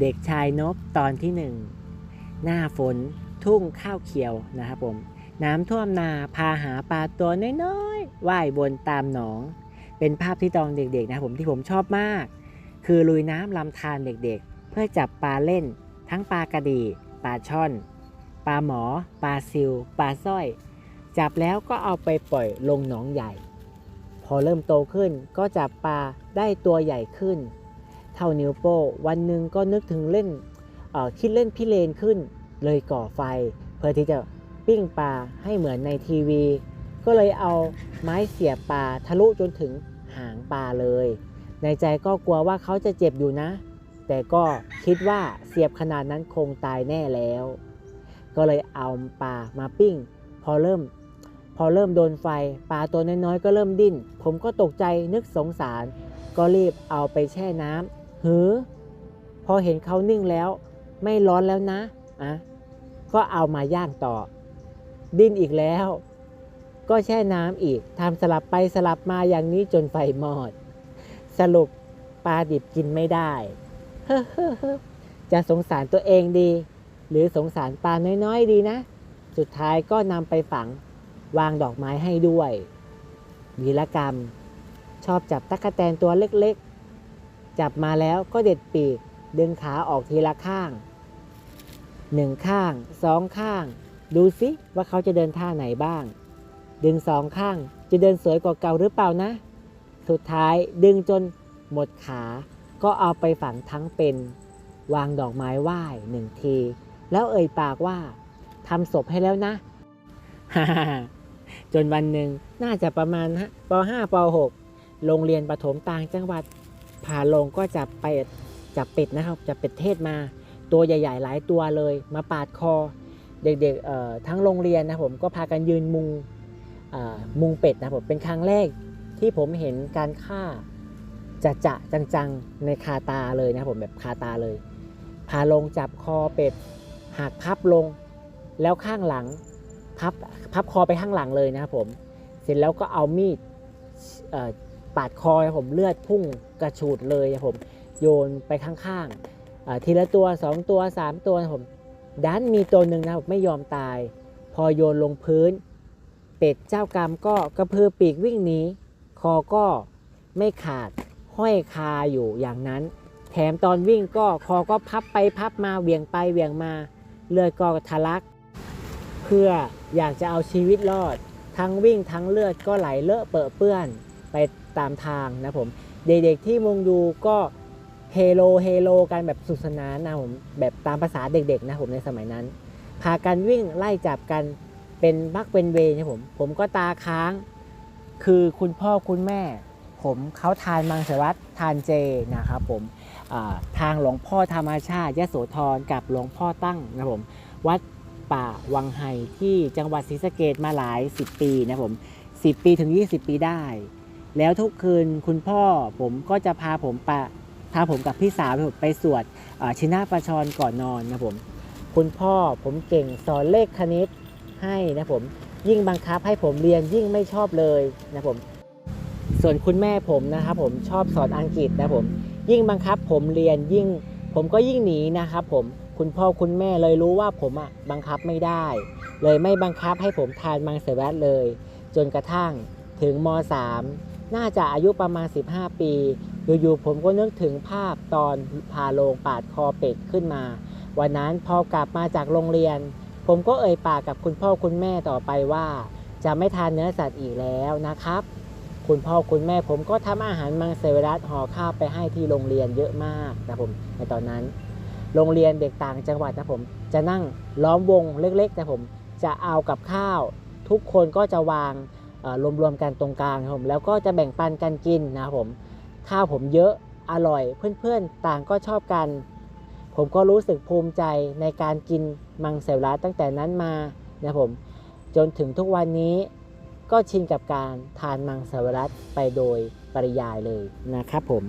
เด็กชายนบตอนที่หนึ่งหน้าฝนทุ่งข้าวเขียวนะครับผม น้ำท่วมนาพาหาปลาตัวน้อยๆว่ายวนตามหนอง เป็นภาพที่ตอนเด็กๆนะครับผมที่ผมชอบมาก คือลุยน้ำลำธารเด็กๆ เพื่อจับปลาเล่น ทั้งปลากระดีปลาช่อน ปลาหมอ ปลาซิว ปลาสร้อย จับแล้วก็เอาไปปล่อยลงหนองใหญ่ พอเริ่มโตขึ้นก็จับปลาได้ตัวใหญ่ขึ้น เท่านิ้วโป้วันหนึ่งก็นึกถึงเล่นคิดเล่นพิเรนขึ้น เลยก่อไฟ เพื่อที่จะปิ้งปลาให้เหมือนในทีวี ก็เลยเอาไม้เสียบปลาทะลุจนถึงหางปลาเลย ในใจก็กลัวว่าเขาจะเจ็บอยู่นะ แต่ก็คิดว่าเสียบขนาดนั้นคงตายแน่แล้ว ก็เลยเอาปลามาปิ้ง พอเริ่ม พอเริ่มโดนไฟปลาตัวน้อยๆก็เริ่มดิ้น ผมก็ตกใจนึกสงสาร ก็รีบเอาไปแช่น้ำ หือพอเห็นเขานิ่งแล้ว ไม่ร้อนแล้วนะอะก็เอามาย่างต่อ ดิ้นอีกแล้ว ก็แช่น้ำอีกทำสลับไปสลับมาอย่างนี้จนไฟมอด สรุปปลาดิบกินไม่ได้ จะสงสารตัวเองดี หรือสงสารปลาน้อยๆดีนะ สุดท้ายก็นำไปฝังวางดอกไม้ให้ด้วยวีรกรรม ชอบจับตั๊กแตนตัวเล็ก จับมาแล้วก็เด็ดปีก ดึงขาออกทีละข้างหนึ่งข้างสองข้าง ดูสิว่าเขาจะเดินท่าไหนบ้าง ดึงสองข้างจะเดินสวยกว่าเก่าหรือเปล่านะ สุดท้ายดึงจนหมดขา ก็เอาไปฝังทั้งเป็น วางดอกไม้ไหว้หนึ่งที แล้วเอ่ยปากว่าทำศพให้แล้วนะจนวันหนึ่งน่าจะประมาณฮะป .5 ป .6 โรงเรียนประถมต่างจังหวัด พาลงก็จับเป็ดจับเป็ดนะครับจับเป็ดเทศมาตัวใหญ่ ๆ หลายตัวเลย มาปาดคอ เด็กๆทั้งโรงเรียนนะผมก็พากันยืนมุงมุงเป็ดนะผมเป็นครั้งแรกที่ผมเห็นการฆ่าจะจะจังๆในคาตาเลยนะผมแบบคาตาเลย พาลงจับคอเป็ดหักพับลง แล้วข้างหลังพับพับคอไปข้างหลังเลยนะครับผม เสร็จแล้วก็เอามีดเปาดคอครับผมเลือดพุ่งกระฉูดเลยครับผมโยนไปข้างๆทีละตัว 2 ตัว 3 ตัวครับผมดันมีตัวหนึ่งนะครับไม่ยอมตาย พอโยนลงพื้น เป็ดเจ้ากรรมก็กระพือปีกวิ่งหนีคอก็ไม่ขาดห้อยคาอยู่อย่างนั้น แถมตอนวิ่งก็คอก็พับไปพับมาเวียงไปเวียงมาเลือดก็ทะลัก เพื่ออยากจะเอาชีวิตรอด ทั้งวิ่งทั้งเลือดก็ไหลเลอะเปอะเปื้อน ไป ตามทางนะผมเด็กๆที่มุงดูก็เฮโลเฮโลกันแบบสุสนานนะผมแบบตามภาษาเด็กๆนะผมในสมัยนั้น พากันวิ่งไล่จับกันเป็นบักเป็นเวนะผมผมก็ตาค้าง คือคุณพ่อคุณแม่ ผมเขาทานมังสวิรัตทานเจนะครับผมทางหลวงพ่อธรรมชาติยโสธรกับหลวงพ่อตั้งนะผมวัดป่าวังไห่ที่จังหวัดศรีสะเกดมาหลาย 10 ปีนะผม 10 ปีถึง 20 ปีได้ แล้วทุกคืนคุณพ่อผมก็จะพาผมไปพาผมกับพี่สาวไปสวดชินาประชรก่อนนอนนะผมคุณพ่อผมเก่งสอนเลขคณิตให้นะผมยิ่งบังคับให้ผมเรียนยิ่งไม่ชอบเลยนะผมส่วนคุณแม่ผมนะครับผมชอบสอนอังกฤษนะผมยิ่งบังคับผมเรียนยิ่ง ผมก็ยิ่งหนีนะครับผมคุณพ่อคุณแม่เลยรู้ว่าผมอะบังคับไม่ได้ เลยไม่บังคับให้ผมทานมังสวิรัตเลย จนกระทั่งถึงม .3 น่าจะอายุประมาณ 15 ปี อยู่ๆผมก็นึกถึงภาพตอนพาโลงปาดคอเป็ดขึ้นมา วันนั้นพอกลับมาจากโรงเรียน ผมก็เอ่ยปากกับคุณพ่อคุณแม่ต่อไปว่า จะไม่ทานเนื้อสัตว์อีกแล้วนะครับ คุณพ่อคุณแม่ผมก็ทำอาหารมังสวิรัตห่อข้าวไปให้ที่โรงเรียนเยอะมากนะผมในตอนนั้น โรงเรียนเด็กต่างจังหวัดนะผม จะนั่งล้อมวงเล็กๆนะผมจะเอากับข้าว ทุกคนก็จะวาง รวมๆกันตรงกลางนะผมแล้วก็จะแบ่งปันกันกินนะครับผมข้าวผมเยอะอร่อย เพื่อนๆต่างก็ชอบกัน ผมก็รู้สึกภูมิใจในการกินมังสวิรัตตั้งแต่นั้นมานะผมจนถึงทุกวันนี้ก็ชินกับการทานมังสวิรัตไปโดยปริยายเลยนะครับผม